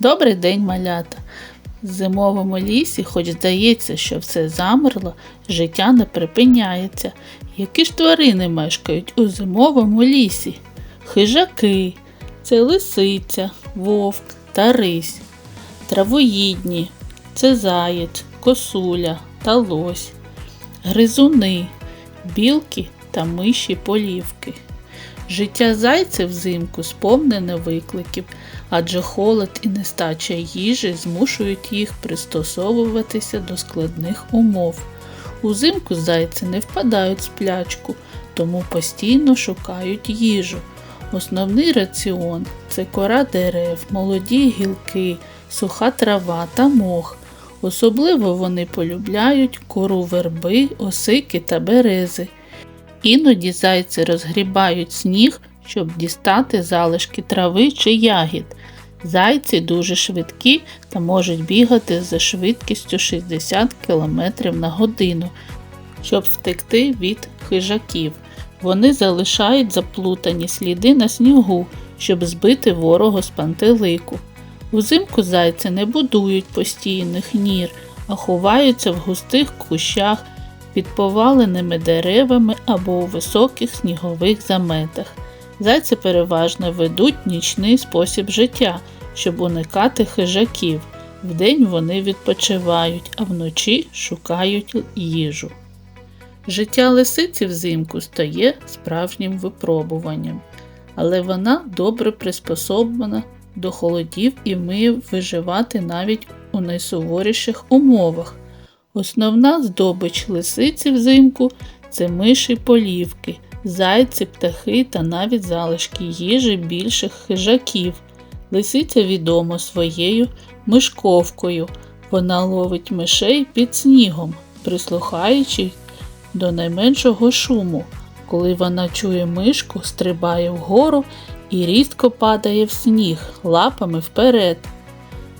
Добрий день, малята! В зимовому лісі, хоч здається, що все замерло, життя не припиняється. Які ж тварини мешкають у зимовому лісі? Хижаки, це лисиця, вовк та рись. Травоїдні це заєць, косуля та лось. Гризуни, білки та миші полівки. Життя зайця взимку сповнене викликів, адже холод і нестача їжі змушують їх пристосовуватися до складних умов. Узимку зайці не впадають в сплячку, тому постійно шукають їжу. Основний раціон це кора дерев, молоді гілки, суха трава та мох. Особливо вони полюбляють кору верби, осики та берези. Іноді зайці розгрібають сніг, щоб дістати залишки трави чи ягід. Зайці дуже швидкі та можуть бігати за швидкістю 60 км на годину, щоб втекти від хижаків. Вони залишають заплутані сліди на снігу, щоб збити ворога з пантелику. Узимку зайці не будують постійних нір, а ховаються в густих кущах під поваленими деревами або у високих снігових заметах. Зайці переважно ведуть нічний спосіб життя, щоб уникати хижаків. Вдень вони відпочивають, а вночі шукають їжу. Життя лисиці взимку стає справжнім випробуванням, але вона добре приспособлена до холодів і вміє виживати навіть у найсуворіших умовах. Основна здобич лисиці взимку це миші полівки, зайці, птахи та навіть залишки їжі більших хижаків. Лисиця відома своєю мишковкою. Вона ловить мишей під снігом, прислухаючи до найменшого шуму. Коли вона чує мишку, стрибає вгору і різко падає в сніг лапами вперед.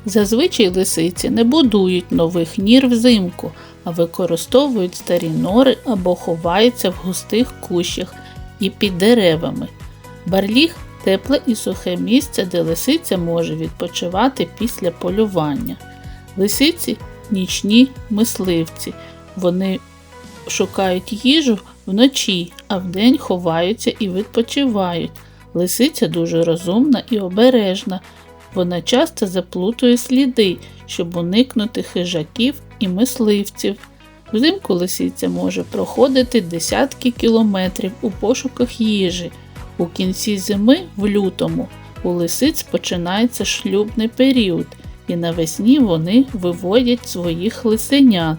Зазвичай лисиці не будують нових нір взимку, а використовують старі нори або ховаються в густих кущах і під деревами. Барліг тепле і сухе місце, де лисиця може відпочивати після полювання. Лисиці нічні мисливці. Вони шукають їжу вночі, а вдень ховаються і відпочивають. Лисиця дуже розумна і обережна. Вона часто заплутує сліди, щоб уникнути хижаків і мисливців. Взимку лисиця може проходити десятки кілометрів у пошуках їжі. У кінці зими, в лютому, у лисиць починається шлюбний період, і навесні вони виводять своїх лисенят.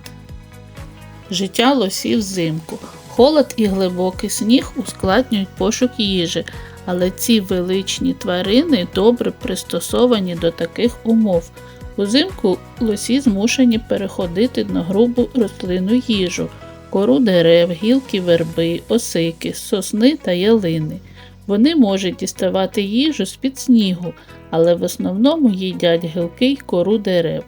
Життя лосів взимку. Холод і глибокий сніг ускладнюють пошук їжі, але ці величні тварини добре пристосовані до таких умов. Узимку лосі змушені переходити на грубу рослину їжу, кору дерев, гілки верби, осики, сосни та ялини. Вони можуть діставати їжу з-під снігу, але в основному їдять гілки й кору дерев.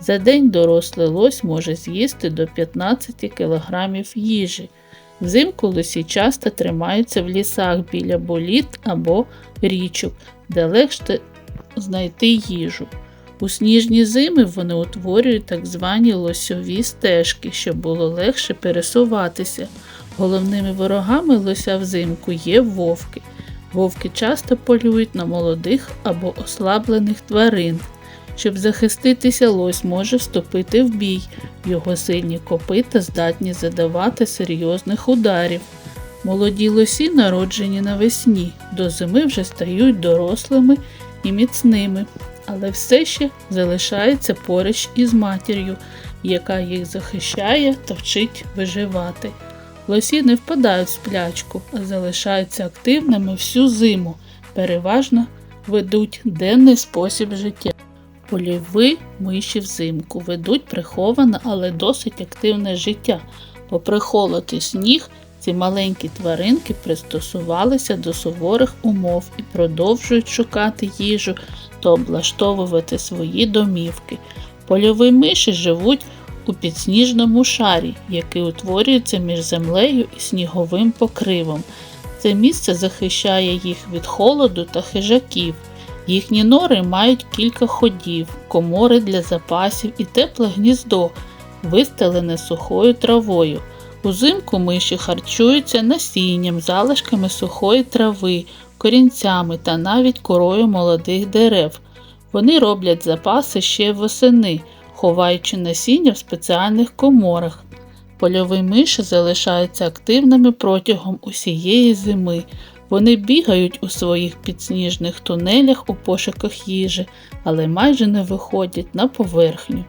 За день дорослий лось може з'їсти до 15 кг їжі. Взимку лисі часто тримаються в лісах біля боліт або річок, де легше знайти їжу. У сніжні зими вони утворюють так звані лосьові стежки, щоб було легше пересуватися. Головними ворогами лося взимку є вовки. Вовки часто полюють на молодих або ослаблених тварин. Щоб захиститися, лось може вступити в бій, його сильні копита здатні задавати серйозних ударів. Молоді лосі, народжені навесні, до зими вже стають дорослими і міцними, але все ще залишається поруч із матір'ю, яка їх захищає та вчить виживати. Лосі не впадають в сплячку, а залишаються активними всю зиму, переважно ведуть денний спосіб життя. Поліви миші взимку ведуть приховане, але досить активне життя. Попри холод і сніг, ці маленькі тваринки пристосувалися до суворих умов і продовжують шукати їжу та облаштовувати свої домівки. Польові миші живуть у підсніжному шарі, який утворюється між землею і сніговим покривом. Це місце захищає їх від холоду та хижаків. Їхні нори мають кілька ходів, комори для запасів і тепле гніздо, вистелене сухою травою. Узимку миші харчуються насінням, залишками сухої трави, корінцями та навіть корою молодих дерев. Вони роблять запаси ще восени, ховаючи насіння в спеціальних коморах. Польові миші залишаються активними протягом усієї зими. Вони бігають у своїх підсніжних тунелях у пошуках їжі, але майже не виходять на поверхню.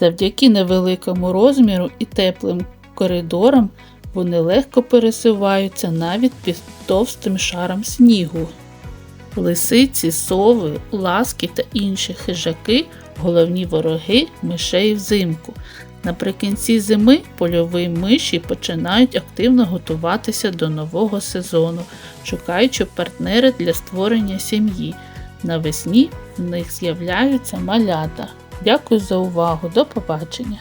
Завдяки невеликому розміру і теплим коридорам вони легко пересуваються навіть під товстим шаром снігу. Лисиці, сови, ласки та інші хижаки головні вороги мишей взимку. Наприкінці зими польові миші починають активно готуватися до нового сезону, шукаючи партнери для створення сім'ї. Навесні в них з'являються малята. Дякую за увагу. До побачення!